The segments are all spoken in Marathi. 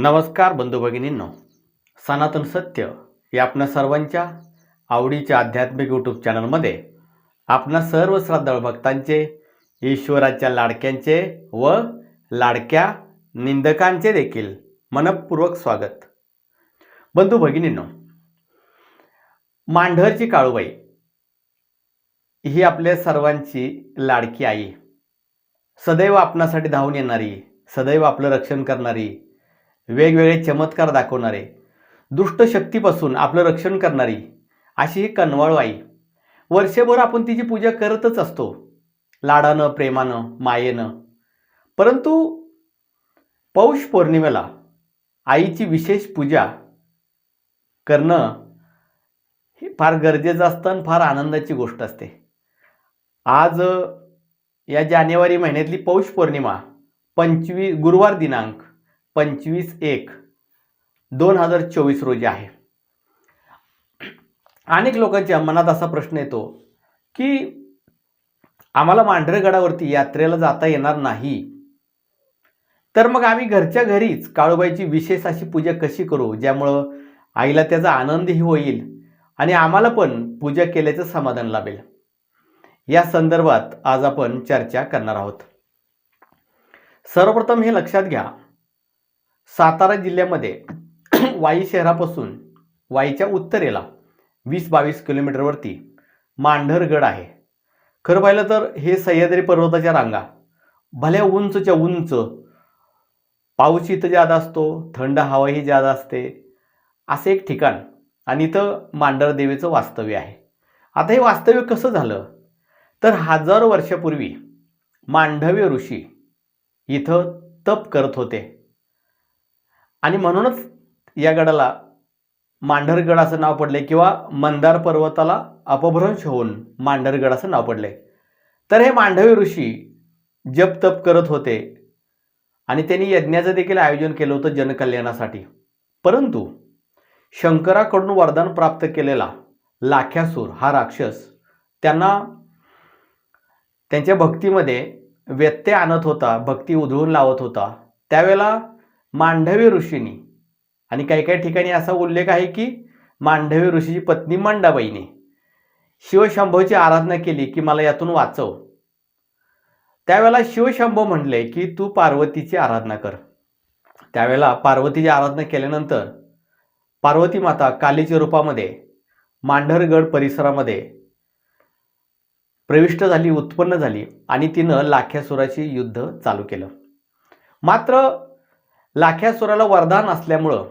नमस्कार बंधू भगिनींनो. सनातन सत्य या आपणा सर्वांच्या आवडीच्या आध्यात्मिक यूट्यूब चॅनलमध्ये आपणा सर्व श्रद्धाळू भक्तांचे ईश्वराच्या लाडक्यांचे व लाडक्या निंदकांचे देखील मनपूर्वक स्वागत. बंधू भगिनींनो मांढरची काळूबाई ही आपल्या सर्वांची लाडकी आई. सदैव आपणासाठी धावून येणारी सदैव आपलं रक्षण करणारी वेगवेगळे चमत्कार दाखवणारे दुष्ट शक्तीपासून आपलं रक्षण करणारी अशी ही कनवाळू आई वर्षभर आपण तिची पूजा करतच असतो लाडानं प्रेमानं मायेनं. परंतु पौष पौर्णिमेला आईची विशेष पूजा करणं हे फार गरजेचं असतं आणि फार आनंदाची गोष्ट असते. आज या जानेवारी महिन्यातली पौष पौर्णिमा पंचवी गुरुवार दिनांक पंचवीस एक दोन हजार चोवीस रोजी आहे. अनेक लोकांच्या मनात असा प्रश्न येतो की आम्हाला मांढरगडावरती यात्रेला जाता येणार नाही. तर मग आम्ही घरच्या घरीच काळूबाईची विशेष अशी पूजा कशी करू ज्यामुळं आईला त्याचा आनंदही होईल आणि आम्हाला पण पूजा केल्याचं समाधान लाभेल. या संदर्भात आज आपण चर्चा करणार आहोत. सर्वप्रथम हे लक्षात घ्या सातारा जिल्ह्यामध्ये वाई शहरापासून वाईच्या उत्तरेला वीस बावीस किलोमीटरवरती मांढरगड आहे. खरं पाहिलं तर हे सह्याद्री पर्वताच्या रांगा भल्या उंचच्या उंच पाऊस इथं जादा असतो थंड हवाही जादा असते असे एक ठिकाण आणि इथं मांढर देवीचं वास्तव्य आहे. आता हे वास्तव्य कसं झालं? तर हजारो वर्षापूर्वी मांडव्य ऋषी इथं तप करत होते. आणि म्हणूनच या गडाला मांढरगड असं नाव पडले किंवा मंदार पर्वताला अपभ्रंश होऊन मांढरगड असं नाव पडले. तर हे मांडवी ऋषी जप तप करत होते आणि त्यांनी यज्ञाचं देखील आयोजन केलं होतं जनकल्याणासाठी. परंतु शंकराकडून वरदान प्राप्त केलेला लाख्यासूर हा राक्षस त्यांना त्यांच्या भक्तीमध्ये व्यत्यय आणत होता भक्ती उधळून लावत होता. त्यावेळेला मांडवी ऋषीनी. आणि काही काही ठिकाणी असा उल्लेख आहे की मांडवी ऋषीची पत्नी मांडाबाईने शिवशंभूची आराधना केली की मला यातून वाचव. त्यावेळेला शिवशंभू म्हणले की तू पार्वतीची आराधना कर. त्यावेळेला पार्वतीची आराधना केल्यानंतर पार्वती माता कालीच्या रूपामध्ये मांढरगड परिसरामध्ये प्रविष्ट झाली उत्पन्न झाली आणि तिनं लाख्यासुराची युद्ध चालू केलं. मात्र लाख्यासुराला वरदान असल्यामुळं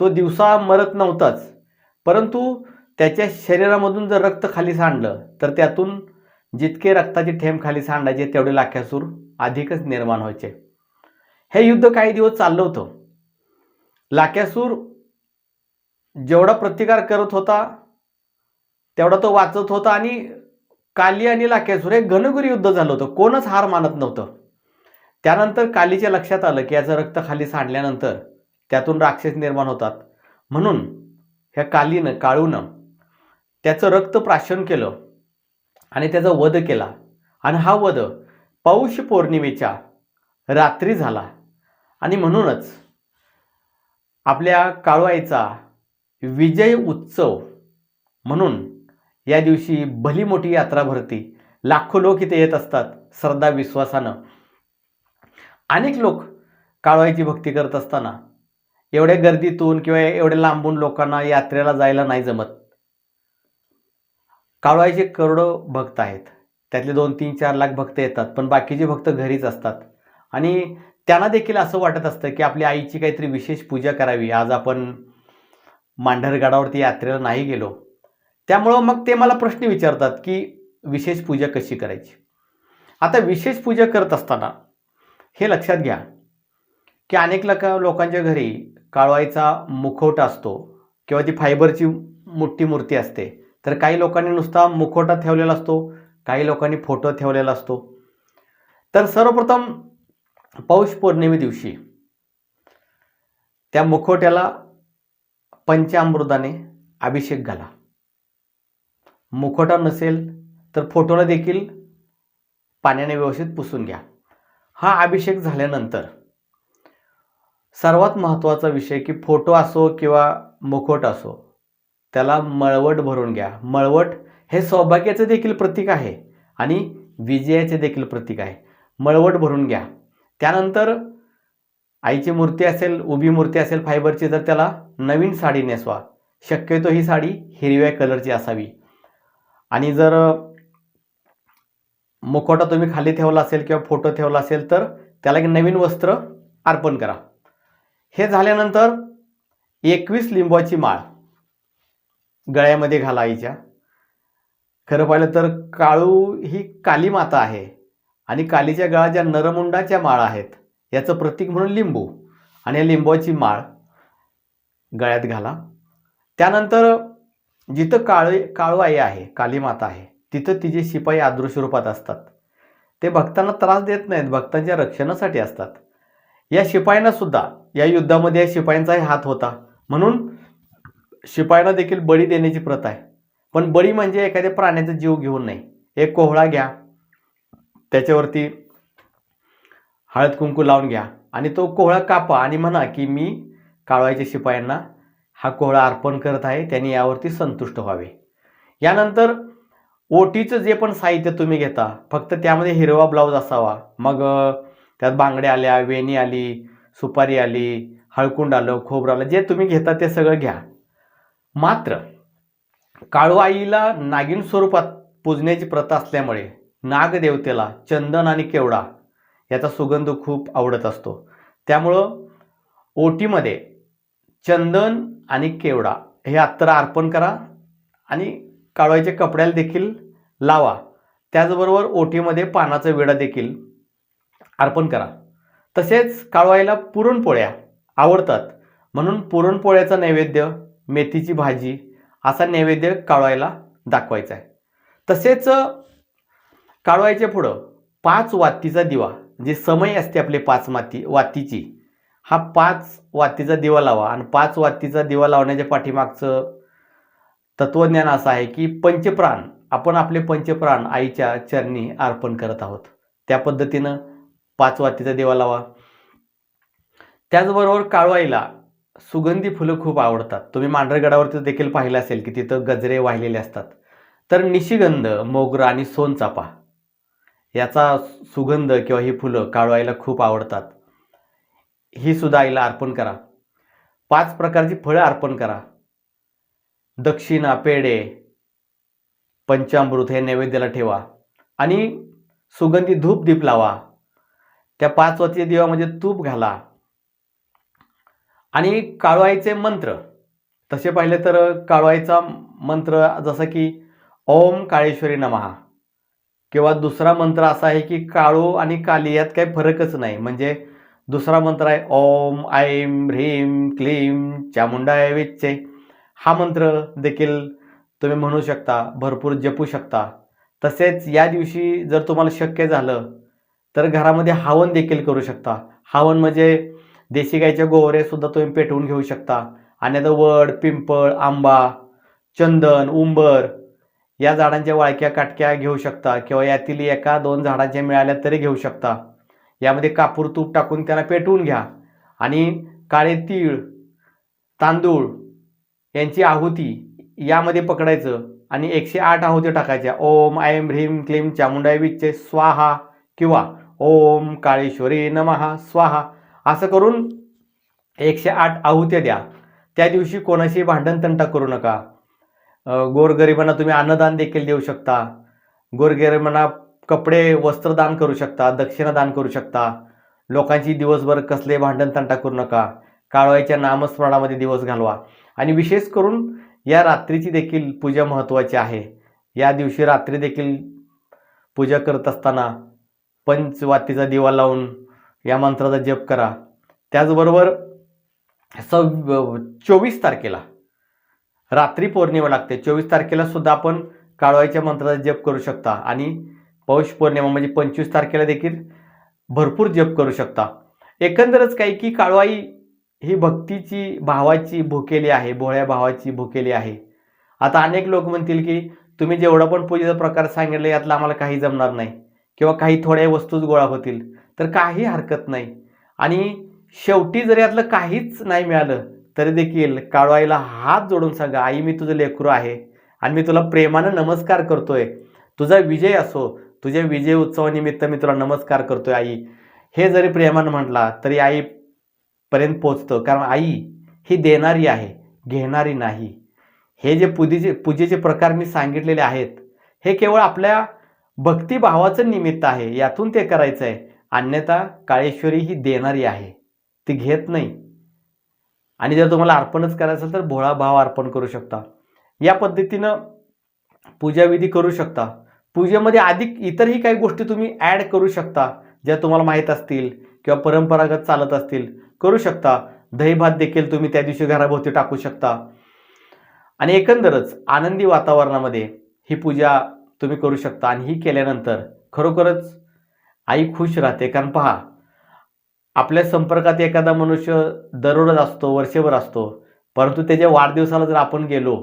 तो दिवसा मरत नव्हताच. परंतु त्याच्या शरीरामधून जर रक्त खाली सांडलं तर त्यातून जितके रक्ताचे थेंब खाली सांडायचे तेवढे लाख्यासूर अधिकच निर्माण व्हायचे. हे युद्ध काही दिवस चाललं होतं. लाख्यासूर जेवढा प्रतिकार करत होता तेवढा तो वाचत होता आणि काली आणि लाख्यासूर हे घनगुरी युद्ध झालं होतं. कोणच हार मानत नव्हतं. त्यानंतर कालीच्या लक्षात आलं की याचं रक्त खाली सांडल्यानंतर त्यातून राक्षस निर्माण होतात. म्हणून ह्या कालीनं काळूनं त्याचं रक्त प्राशन केलं आणि त्याचा वध केला. आणि हा वध पौष पौर्णिमेच्या रात्री झाला. आणि म्हणूनच आपल्या काळवाईचा विजय उत्सव म्हणून या दिवशी भली मोठी यात्रा भरती. लाखो लोक इथे येत असतात श्रद्धा विश्वासानं. अनेक लोक काळवाईची भक्ती करत असताना एवढ्या गर्दीतून किंवा एवढ्या लांबून लोकांना यात्रेला जायला नाही जमत. काळवाईचे करोडो भक्त आहेत. त्यातले दोन तीन चार लाख भक्त येतात पण बाकीचे भक्त घरीच असतात. आणि त्यांना देखील असं वाटत असतं की आपल्या आईची काहीतरी विशेष पूजा करावी. आज आपण मांढरगडावरती यात्रेला नाही गेलो. त्यामुळं मग ते मला प्रश्न विचारतात की विशेष पूजा कशी करायची? आता विशेष पूजा करत असताना हे लक्षात घ्या की अनेक लोक लोकांच्या घरी काळवाईचा मुखवटा असतो किंवा ती फायबरची मोठी मूर्ती असते. तर काही लोकांनी नुसता मुखवटा ठेवलेला असतो काही लोकांनी फोटो ठेवलेला असतो. तर सर्वप्रथम पौष पौर्णिमे दिवशी त्या मुखवट्याला पंचामृताने अभिषेक घाला. मुखवटा नसेल तर फोटोला देखील पाण्याने व्यवस्थित पुसून घ्या. हा अभिषेक झाल्यानंतर सर्वात महत्त्वाचा विषय की फोटो असो किंवा मुखवट असो त्याला मळवट भरून घ्या. मळवट हे सौभाग्याचं देखील प्रतीक आहे आणि विजयाचे देखील प्रतीक आहे. मळवट भरून घ्या. त्यानंतर आईची मूर्ती असेल उभी मूर्ती असेल फायबरची तर त्याला नवीन साडी नेसवा. शक्यतो ही साडी हिरव्या कलरची असावी. आणि जर मुखवटा तुम्ही खाली ठेवला असेल किंवा फोटो ठेवला असेल तर त्याला एक नवीन वस्त्र अर्पण करा. हे झाल्यानंतर एकवीस लिंबाची माळ गळ्यामध्ये घाला आईच्या खरं पाहिलं तर काळू ही काली माता आहे आणि कालीच्या गळा ज्या नरमुंडाच्या माळा आहेत याचं प्रतीक म्हणून लिंबू. आणि या लिंबाची माळ गळ्यात घाला. त्यानंतर जिथं काळी काळू आई आहे काली माता आहे तिथं तिचे शिपाई आदृश्य रूपात असतात ते भक्तांना त्रास देत नाहीत भक्तांच्या रक्षणासाठी असतात. या शिपायांना सुद्धा या युद्धामध्ये या शिपायांचाही हात होता. म्हणून शिपायांना देखील बळी देण्याची प्रथा आहे. पण बळी म्हणजे एखाद्या प्राण्याचा जीव घेऊन नाही. एक कोहळा घ्या त्याच्यावरती हळद कुंकू लावून घ्या आणि तो कोहळा कापा आणि म्हणा की मी काळवायच्या शिपायांना हा कोहळा अर्पण करत आहे त्यांनी यावरती संतुष्ट व्हावे. यानंतर ओटीचं जे पण साहित्य तुम्ही घेता फक्त त्यामध्ये हिरवा ब्लाऊज असावा. मग त्यात बांगड्या आल्या वेणी आली सुपारी आली हळकुंड आलं खोबरं आलं जे तुम्ही घेता ते सगळं घ्या. मात्र काळू आईला नागिन स्वरूपात पूजण्याची प्रथा असल्यामुळे नागदेवतेला चंदन आणि केवडा याचा सुगंध खूप आवडत असतो. त्यामुळं ओटीमध्ये चंदन आणि केवडा हे अत्तर अर्पण करा आणि काळवायच्या कपड्याला देखील लावा. त्याचबरोबर ओटीमध्ये पानाचा विडा देखील अर्पण करा. तसेच काळवायला पुरणपोळ्या आवडतात. म्हणून पुरणपोळ्याचा नैवेद्य मेथीची भाजी असा नैवेद्य काळवायला दाखवायचा आहे. तसेच काळवायच्या पुढं पाच वातीचा दिवा. जे समय असते आपली पाच माती वातीची. हा पाच वातीचा दिवा लावा. आणि पाच वातीचा दिवा लावण्याच्या पाठीमागचं तत्वज्ञान असं आहे की पंचप्राण आपण आपले पंचप्राण आईच्या चरणी अर्पण करत आहोत. त्या पद्धतीनं पाच वातीचा देवा लावा. त्याचबरोबर काळवाईला सुगंधी फुलं खूप आवडतात. तुम्ही मांढरगडावरती देखील पाहिलं असेल की तिथं गजरे वाहिलेले असतात. तर निशिगंध मोगरा आणि सोनचापा याचा सुगंध किंवा ही फुलं काळवाईला खूप आवडतात. ही सुद्धा आईला अर्पण करा. पाच प्रकारची फळं अर्पण करा. दक्षिणा पेढे पंचामृत हे नैवेद्याला ठेवा. आणि सुगंधी धूप दीप लावा. त्या पाच वातीच्या दिवामध्ये तूप घाला. आणि काळवाईचे मंत्र. तसे पाहिले तर काळवाईचा मंत्र जसं की ओम काळेश्वरी नमहा किंवा दुसरा मंत्र असा आहे की काळू आणि काली यात काही फरकच नाही. म्हणजे दुसरा मंत्र आहे ओम ऐम ह्रीम क्लीम चामुंडा विच्चे. हा मंत्र देखील तुम्ही म्हणू शकता भरपूर जपू शकता. तसेच या दिवशी जर तुम्हाला शक्य झालं तर घरामध्ये हवन देखील करू शकता. हवन म्हणजे देशी गाईच्या गोवऱ्यासुद्धा तुम्ही पेटवून घेऊ शकता. आणि आता वड पिंपळ आंबा चंदन उंबर या झाडांच्या वाळक्या काटक्या घेऊ शकता किंवा यातील एका दोन झाडांच्या मिळाल्या तरी घेऊ शकता. यामध्ये कापूर तूप टाकून त्यांना पेटवून घ्या. आणि काळे तीळ तांदूळ यांची आहुती यामध्ये पकडायचं आणि एकशे आठ आहुती टाकायच्या. ओम ऐम ह्रीम क्लीम चामुंडाय विच्चे स्वाहा किंवा ओम काळेश्वरी नमहा स्वाहा असं करून एकशे आठ आहुत्या द्या. त्या दिवशी कोणाशी भांडण तंटा करू नका. गोरगरिबांना तुम्ही अन्नदान देखील देऊ शकता. गोरगरिबांना कपडे वस्त्रदान करू शकता दक्षिणा दान करू शकता. लोकांची दिवसभर कसले भांडण तंटा करू नका. काळवाईच्या नामस्मरणामध्ये दिवस घालवा. आणि विशेष करून या रात्रीची देखील पूजा महत्त्वाची आहे. या दिवशी रात्री देखील पूजा करत असताना पंचवातीचा दिवा लावून या मंत्राचा जप करा. त्याचबरोबर सव चोवीस तारखेला रात्री पौर्णिमा लागते. चोवीस तारखेला सुद्धा आपण काळवाईच्या मंत्राचा जप करू शकता आणि पौष पौर्णिमा म्हणजे पंचवीस तारखेला देखील भरपूर जप करू शकता. एकंदरच काही की काळवाई ही भक्तीची भावाची भुकेली आहे भोळ्या भावाची भुकेली आहे. आता अनेक लोक म्हणतील की तुम्ही जेवढा पण पूजेचा प्रकार सांगितला यातला आम्हाला काही जमणार नाही किंवा काही थोड्या वस्तूच गोळा होतील. तर काही हरकत नाही. आणि शेवटी जर यातलं काहीच नाही मिळालं तरी देखील काळवाईला हात जोडून सांगा आई मी तुझं लेकरू आहे आणि मी तुला प्रेमानं नमस्कार करतोय. तुझा विजय असो तुझ्या विजय उत्सवानिमित्त मी तुला नमस्कार करतोय आई. हे जरी प्रेमानं म्हटला तरी आई पर्यंत पोचतं कारण आई ही देणारी आहे घेणारी नाही. हे जे पूजेचे पूजेचे प्रकार मी सांगितलेले आहेत हे केवळ आपल्या भक्तिभावाचं निमित्त आहे. यातून ते करायचं आहे. अन्यथा काळेश्वरी ही देणारी आहे. ती घेत नाही. आणि जर तुम्हाला अर्पणच करायचं असेल तर भोळा भाव अर्पण करू शकता. या पद्धतीनं पूजाविधी करू शकता. पूजेमध्ये अधिक इतरही काही गोष्टी तुम्ही ॲड करू शकता ज्या तुम्हाला माहीत असतील किंवा परंपरागत चालत असतील. करू शकता. दही भात देखील तुम्ही त्या दिवशी घराभोवती टाकू शकता. आणि एकंदरच आनंदी वातावरणामध्ये ही पूजा तुम्ही करू शकता. आणि ही केल्यानंतर खरोखरच आई खुश राहते. कारण पहा आपल्या संपर्कात एखादा मनुष्य दररोज असतो वर्षभर असतो. परंतु त्याच्या वाढदिवसाला जर आपण गेलो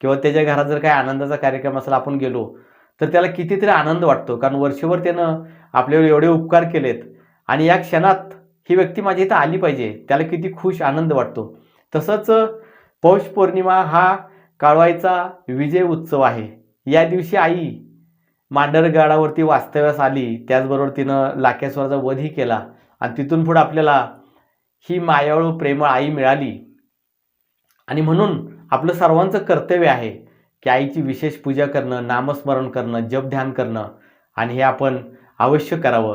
किंवा त्याच्या घरात जर काही आनंदाचा कार्यक्रम असेल आपण गेलो तर त्याला कितीतरी आनंद वाटतो. कारण वर्षभर त्यानं आपल्यावर एवढे उपकार केलेत. आणि या क्षणात ही व्यक्ती माझ्या इथं आली पाहिजे. त्याला किती खुश आनंद वाटतो. तसंच पौष पौर्णिमा हा काळवाईचा विजय उत्सव आहे. या दिवशी आई मांडरगाडावरती वास्तव्यास आली. त्याचबरोबर तिनं लाकेश्वराचा वधही केला. आणि तिथून पुढे आपल्याला ही मायाळू प्रेमळ आई मिळाली. आणि म्हणून आपलं सर्वांचं कर्तव्य आहे की आईची विशेष पूजा करणं नामस्मरण करणं जप ध्यान करणं. आणि हे आपण अवश्य करावं.